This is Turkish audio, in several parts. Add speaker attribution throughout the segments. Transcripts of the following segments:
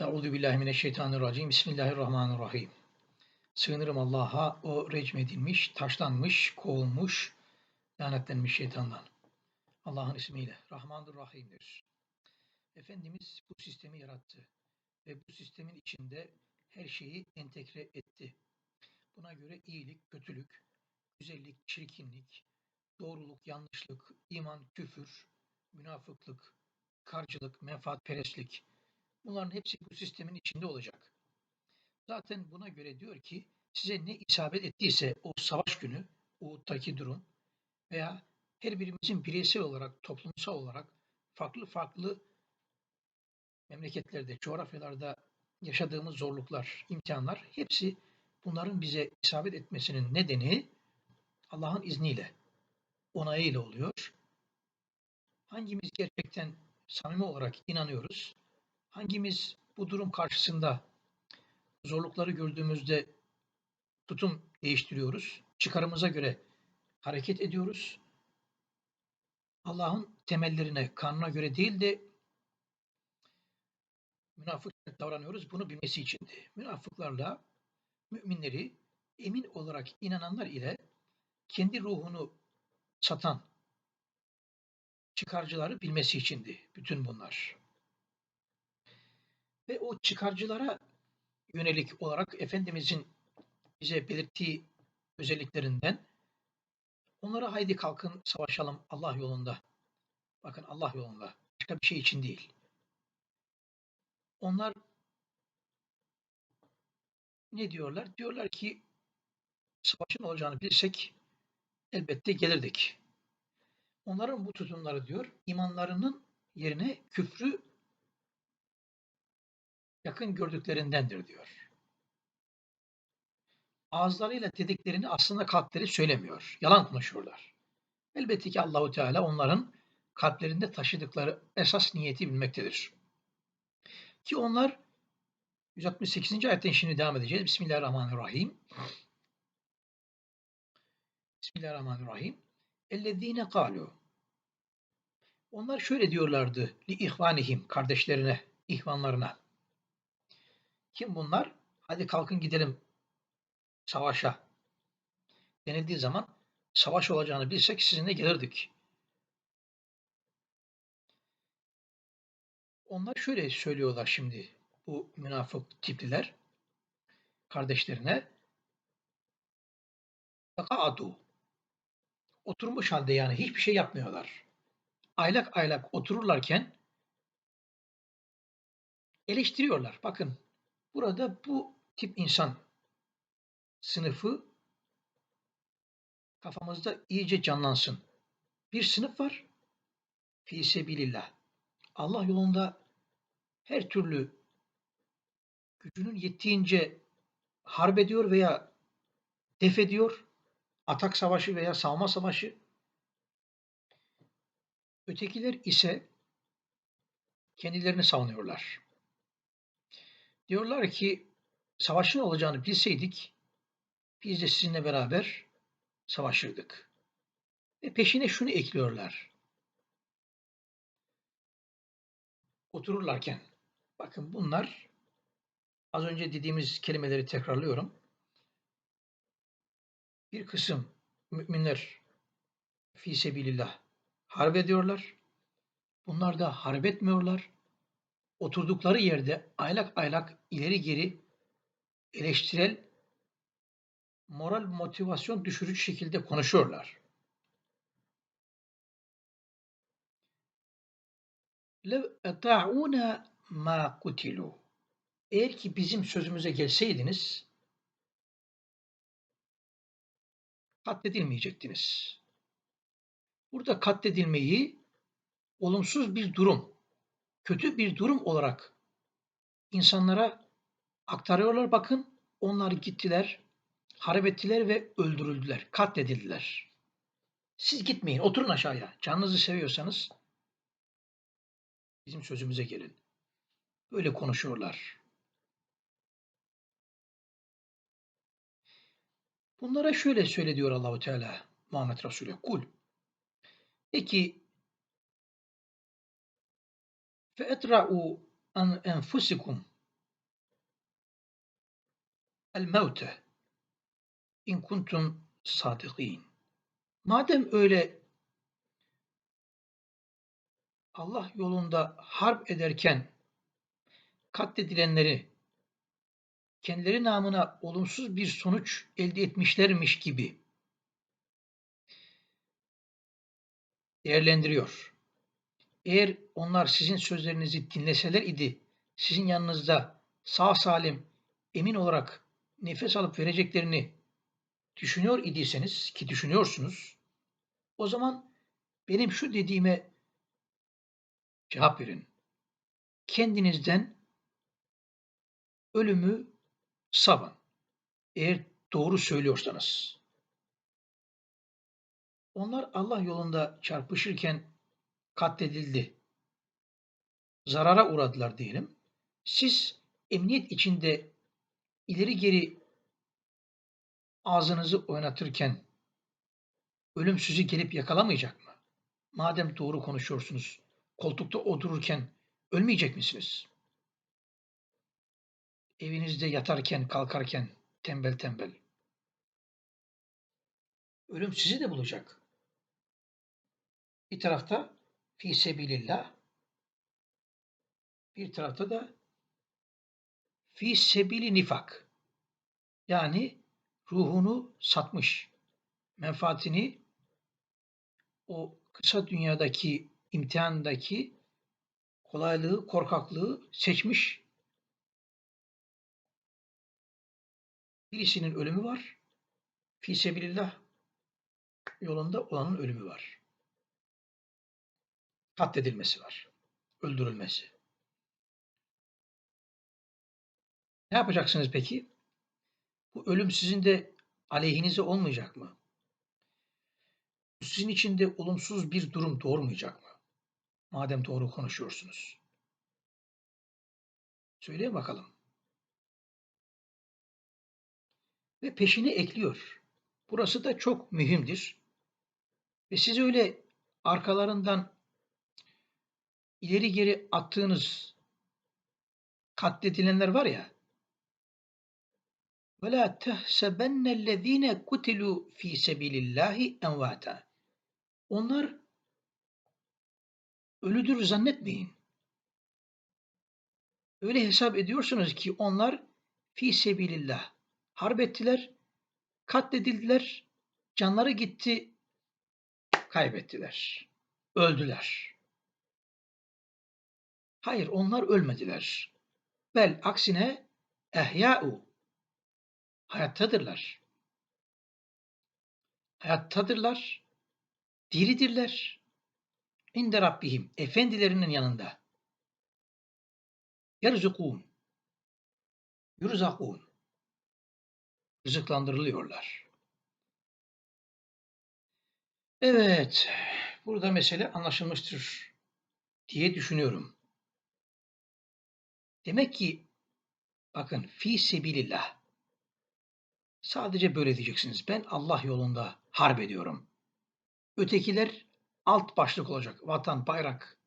Speaker 1: Euzu billahi mineşşeytanirracim. Bismillahirrahmanirrahim. Sığınırım Allah'a o recmedilmiş, taşlanmış, kovulmuş, lanetlenmiş şeytandan. Allah'ın ismiyle. Rahmandır Rahim'dir. Efendimiz bu sistemi yarattı ve bu sistemin içinde her şeyi entegre etti. Buna göre iyilik, kötülük, güzellik, çirkinlik, doğruluk, yanlışlık, iman, küfür, münafıklık, karcılık, menfaatperestlik, Bunların hepsi bu sistemin içinde olacak. Zaten buna göre diyor ki size ne isabet ettiyse o savaş günü, Uhud'daki durum veya her birimizin bireysel olarak, toplumsal olarak farklı farklı memleketlerde, coğrafyalarda yaşadığımız zorluklar, imtihanlar hepsi bunların bize isabet etmesinin nedeni Allah'ın izniyle, onayıyla oluyor. Hangimiz gerçekten samimi olarak inanıyoruz? Hangimiz bu durum karşısında zorlukları gördüğümüzde tutum değiştiriyoruz? Çıkarımıza göre hareket ediyoruz. Allah'ın temellerine, kanuna göre değil de münafık davranıyoruz. Bunu bilmesi içindi. Münafıklarla müminleri emin olarak inananlar ile kendi ruhunu satan çıkarcıları bilmesi içindi bütün bunlar ve o çıkarcılara yönelik olarak Efendimizin bize belirttiği özelliklerinden onlara haydi kalkın savaşalım Allah yolunda. Bakın Allah yolunda. Başka bir şey için değil. Onlar ne diyorlar? Diyorlar ki savaşın olacağını bilsek elbette gelirdik. Onların bu tutumları diyor imanlarının yerine küfrü yakın gördüklerindendir diyor. Ağızlarıyla dediklerini aslında kalpleri söylemiyor. Yalan konuşuyorlar. Elbette ki Allahu Teala onların kalplerinde taşıdıkları esas niyeti bilmektedir. Ki onlar 168. ayetten şimdi devam edeceğiz. Bismillahirrahmanirrahim. Bismillahirrahmanirrahim. Ellezine kalu. Onlar şöyle diyorlardı li ihvanihim kardeşlerine, ihvanlarına. Kim bunlar? Hadi kalkın gidelim savaşa. Denildiği zaman savaş olacağını bilsek sizinle gelirdik. Onlar şöyle söylüyorlar şimdi bu münafık tipliler kardeşlerine adu oturmuş halde yani hiçbir şey yapmıyorlar. Aylak aylak otururlarken eleştiriyorlar. Bakın Burada bu tip insan sınıfı kafamızda iyice canlansın. Bir sınıf var. Fi sebilillah. Allah yolunda her türlü gücünün yettiğince harp ediyor veya def ediyor. Atak savaşı veya savunma savaşı. Ötekiler ise kendilerini savunuyorlar. Diyorlar ki savaşın olacağını bilseydik biz de sizinle beraber savaşırdık. Ve peşine şunu ekliyorlar. Otururlarken bakın bunlar az önce dediğimiz kelimeleri tekrarlıyorum. Bir kısım müminler fi sebilillah harp ediyorlar. Bunlar da harp etmiyorlar oturdukları yerde aylak aylak ileri geri eleştirel moral motivasyon düşürücü şekilde konuşuyorlar. Lev eta'una ma kutilu. Eğer ki bizim sözümüze gelseydiniz katledilmeyecektiniz. Burada katledilmeyi olumsuz bir durum kötü bir durum olarak insanlara aktarıyorlar. Bakın onlar gittiler, harp ettiler ve öldürüldüler, katledildiler. Siz gitmeyin, oturun aşağıya. Canınızı seviyorsanız bizim sözümüze gelin. Böyle konuşuyorlar. Bunlara şöyle söyle diyor Allahu Teala Muhammed Resulü. Kul. De etra'u an enfusikum el mevte in kuntum sadikin. Madem öyle Allah yolunda harp ederken katledilenleri kendileri namına olumsuz bir sonuç elde etmişlermiş gibi değerlendiriyor. Eğer onlar sizin sözlerinizi dinleseler idi, sizin yanınızda sağ salim, emin olarak nefes alıp vereceklerini düşünüyor idiyseniz ki düşünüyorsunuz, o zaman benim şu dediğime cevap verin. Kendinizden ölümü savun. Eğer doğru söylüyorsanız. Onlar Allah yolunda çarpışırken katledildi. Zarara uğradılar diyelim. Siz emniyet içinde ileri geri ağzınızı oynatırken ölüm sizi gelip yakalamayacak mı? Madem doğru konuşuyorsunuz, koltukta otururken ölmeyecek misiniz? Evinizde yatarken, kalkarken tembel tembel. Ölüm sizi de bulacak. Bir tarafta fi sebilillah, bir tarafta da fi sebili nifak. Yani ruhunu satmış, menfaatini o kısa dünyadaki imtihandaki kolaylığı, korkaklığı seçmiş. Birisinin ölümü var. Fi sebilillah yolunda olanın ölümü var. Katledilmesi var. Öldürülmesi. Ne yapacaksınız peki? Bu ölüm sizin de aleyhinize olmayacak mı? Sizin için de olumsuz bir durum doğurmayacak mı? Madem doğru konuşuyorsunuz. Söyleyin bakalım. Ve peşine ekliyor. Burası da çok mühimdir. Ve siz öyle arkalarından ileri geri attığınız katledilenler var ya وَلَا تَحْسَبَنَّ الَّذ۪ينَ قُتِلُوا ف۪ي سَب۪يلِ اللّٰهِ اَنْوَاتًا Onlar ölüdür zannetmeyin. Öyle hesap ediyorsunuz ki onlar fi sebilillah harp ettiler, katledildiler, canları gitti, kaybettiler, öldüler. Hayır onlar ölmediler. Bel aksine ehya'u hayattadırlar. Hayattadırlar, diridirler. İnde Rabbihim, efendilerinin yanında. Yerzukun, yurzakun, rızıklandırılıyorlar. Evet, burada mesele anlaşılmıştır diye düşünüyorum. Demek ki bakın fi sebilillah sadece böyle diyeceksiniz. Ben Allah yolunda harp ediyorum. Ötekiler alt başlık olacak. Vatan, bayrak.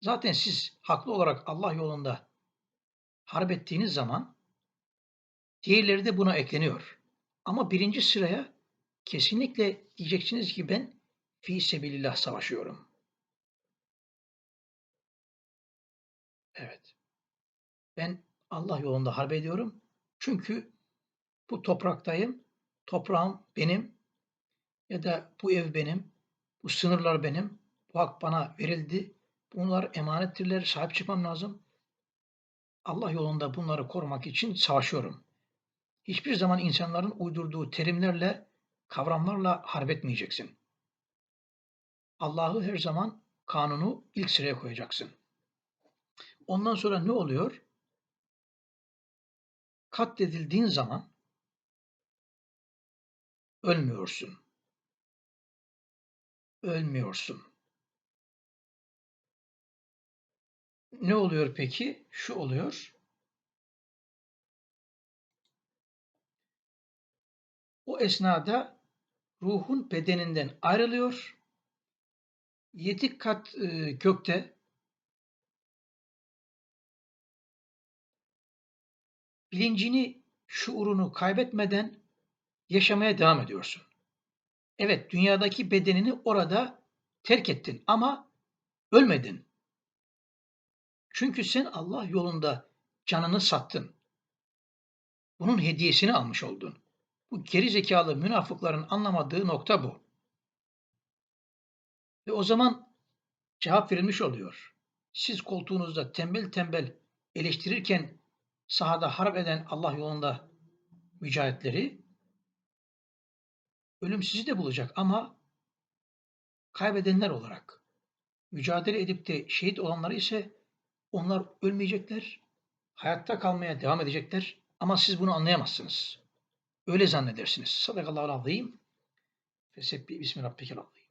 Speaker 1: Zaten siz haklı olarak Allah yolunda harp ettiğiniz zaman diğerleri de buna ekleniyor. Ama birinci sıraya kesinlikle diyeceksiniz ki ben fi sebilillah savaşıyorum. Evet. Ben Allah yolunda harp ediyorum. Çünkü bu topraktayım. Toprağım benim ya da bu ev benim. Bu sınırlar benim. Bu hak bana verildi. Bunlar emanettirler. Sahip çıkmam lazım. Allah yolunda bunları korumak için savaşıyorum. Hiçbir zaman insanların uydurduğu terimlerle, kavramlarla harp etmeyeceksin. Allah'ı her zaman kanunu ilk sıraya koyacaksın. Ondan sonra ne oluyor? Katledildiğin zaman ölmüyorsun. Ölmüyorsun. Ne oluyor peki? Şu oluyor. O esnada ruhun bedeninden ayrılıyor. Yedi kat e, gökte bilincini şuurunu kaybetmeden yaşamaya devam ediyorsun. Evet, dünyadaki bedenini orada terk ettin ama ölmedin. Çünkü sen Allah yolunda canını sattın. Bunun hediyesini almış oldun. Bu geri zekalı münafıkların anlamadığı nokta bu. Ve o zaman cevap verilmiş oluyor. Siz koltuğunuzda tembel tembel eleştirirken sahada harp eden Allah yolunda mücahitleri ölüm sizi de bulacak ama kaybedenler olarak mücadele edip de şehit olanları ise onlar ölmeyecekler, hayatta kalmaya devam edecekler ama siz bunu anlayamazsınız. Öyle zannedersiniz. Sadakallahu azim. Fesebbi bismi rabbikel azim.